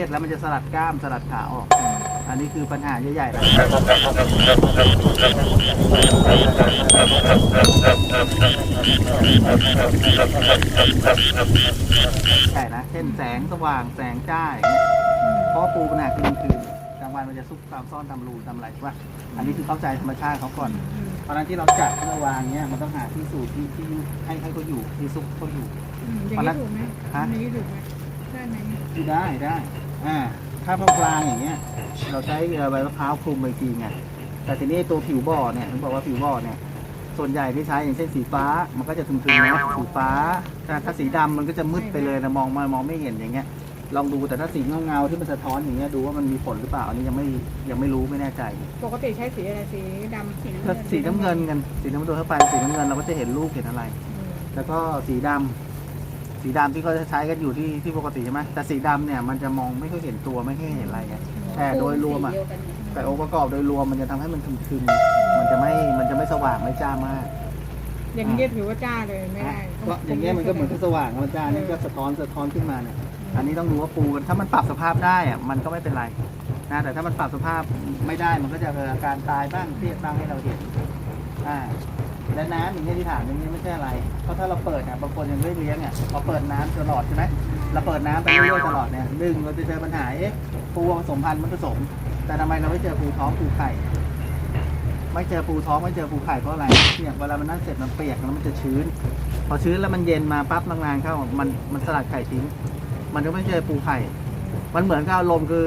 รียดแล้วมันจะสลัดกล้ามสลัดขาออก อันนี้คือปัญหาใหญ่ๆแล้วใช่นะเช่นแสงสว่างแสงจ้าอย่างเงี้ยเพราะว่าปูปัญหาคืนคืนกลางวันมันจะซุกตามซ่อนตามรูตามอะไรใช่ปะอันนี้คือเข้าใจธรรมชาติเขาก่อนเพราะฉะนั้นที่เราจัดที่เราวางเนี้ยมันต้องหาที่สูตรที่ที่ให้ให้เขาอยู่ที่ซุกเขาอยู่อืมอย่างนี้ถูกไหมฮะอย่างนี้ถูกไหมได้ไหมที่ได้ได้ อ่าถ้าพกลางอย่างเงี้ย เราใช้เอ่อใบมะพร้าวคลุมไปทีไงแต่ทีนี้ตัวผิวบ่อเนี่ยผมบอกว่าผิวบ่อเนี่ย ส่วนใหญ่ที่ใช้อย่างเช่นสีฟ้า มันก็จะทึมๆนะสีฟ้าแต่ถ้าสีดำมันก็จะมืดไปเลยนะมองมามองไม่เห็นอย่างเงี้ย ลองดูแต่ถ้าสีเงาๆที่มันสะท้อนอย่างเงี้ยดูว่ามันมีผลหรือเปล่าอันนี้ยังไม่ยังไม่รู้ไม่แน่ใจ ปกติใช้สีอะไรสีดำสีน้ำถ้าเงินสีน้ำเงินกันสีน้ำเงินเข้าไปสีน้ำเงินเราก็จะเห็นรูปเห็นอะไรอืมแล้วก็สีดำ สีดำที่เขาจะใช้กันอยู่ที่ที่ปกติใช่ไหมแต่สีดำเนี่ยมันจะมองไม่ค่อยเห็นตัวไม่ค่อยเห็นอะไรไงแต่โดยรวมอะ แต่องค์ประกอบโดยรวมมันจะทำให้มันคึมๆมันจะไม่ มันจะไม่สว่างไม่จ้ามากอย่างนี้ถือว่าจ้าเลยไม่ได้ก็อย่างเงี้ยมันก็เหมือนกับสว่างมันจ้านี่ก็สะท้อนสะท้อนขึ้นมาเนี่ย อันนี้ต้องดูว่าปูกันถ้ามันปรับสภาพได้อะมันก็ไม่เป็นไรนะแต่ถ้ามันปรับสภาพไม่ได้มันก็จะเกิดอาการตายบ้างเครียดบ้างให้เราเห็นอ่า และน้ำอย่างเงี้ยที่ถามอย่างเงี้ยไม่ใช่อะไร เพราะถ้าเราเปิดเนี่ยบางคนยังไม่เลี้ยงอะพอเปิดน้ำตลอดใช่ไหมเราเปิดน้ำไปเรื่อยๆตลอดเนี่ยหนึ่งเราจะเจอปัญหาเอ๊ะปูผสมพันธุ์มันผสม แต่ทำไมเราไม่เจอปูท้องปูไข่ ไม่เจอปูท้องไม่เจอปูไข่เพราะอะไรเนี่ยเวลามันนั่นเสร็จมันเปียกแล้วมันจะชื้น พอชื้นแล้วมันเย็นมาปั๊บนานๆเข้ามันมันสลัดไข่ทิ้ง มันก็ไม่เจอปูไข่ มันเหมือนกับอารมณ์คือ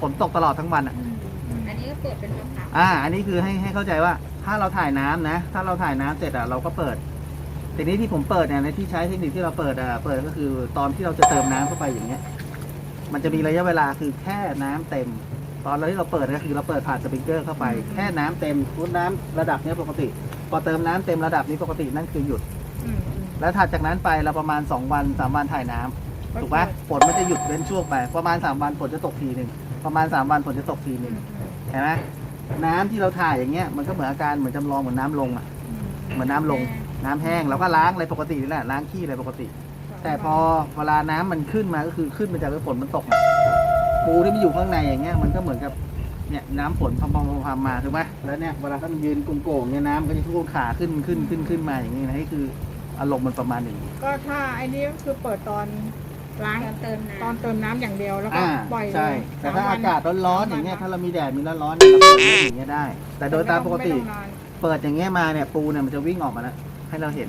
ฝนตกตลอดทั้งวันอะ อันนี้ก็เปิดเป็นมะพร้าวอ่า อันนี้คือให้ให้เข้าใจว่า ถ้าเราถ่ายน้ำนะ ถ้าเราถ่ายน้ำเสร็จอะเราก็เปิดทีนี้ที่ผมเปิดเนี่ยในที่ใช้เทคนิคที่เราเปิดอะเปิดก็คือตอนที่เราจะเติมน้ำเข้าไปอย่างเงี้ย มันจะมีระยะเวลาคือแค่น้ำเต็ม ตอนที่เราเปิดก็คือเราเปิดผ่านสปริงเกอร์เข้าไป แค่น้ำเต็มพุน้ำระดับเนี้ยปกติ พอเติมน้ำเต็มระดับนี้ปกตินั่นคือหยุดอืมอืมแล้วถัดจากนั้นไปเราประมาณ 2 วัน 3 วันถ่ายน้ำถูกปะฝนมันจะหยุดเว้นช่วงไป ประมาณ 3 วันฝนจะตกทีหนึ่งประมาณ 3 วันฝนจะตกทีหนึ่งเห็นไหม น้ำที่เราถ่ายอย่างเงี้ยมันก็เหมือนอาการเหมือนจำลองเหมือนน้ำลงอะอืมเหมือนน้ำลง น้ำแห้งเราก็ล้างอะไรปกตินี่แหละล้างขี้อะไรปกติ แต่พอเวลาน้ำมันขึ้นมาก็คือขึ้นมาจากฝนมันตกอะปูที่มันอยู่ข้างในอย่างเงี้ยมันก็เหมือนกับเนี่ยน้ำฝนพองๆพามมาถูกไหมแล้วเนี่ยเวลาถ้ามันยืนโก่งๆเนี่ยน้ำมันก็จะท่วมขาขึ้นขึ้นขึ้นขึ้นมาอย่างนี้นะนี่คืออารมณ์มันประมาณอย่างนี้ก็ถ้าไอ้นี้ก็คือเปิดตอน ล้างตอนเติมน้ำตอนเติมน้ำอย่างเดียวแล้วก็อ่าปล่อยเลยใช่ แต่ถ้าสมวันอากาศร้อนๆอย่างเงี้ยสถ้าเรามีแดดมีร้อนๆเนี่ยเราเปิดเล่นอย่างเงี้ยได้ แต่โดยตามปกติไม่ต้องนานเปิดอย่างเงี้ยมาเนี่ยปูเนี่ยมันจะวิ่งออกมาแล้วให้เราเห็น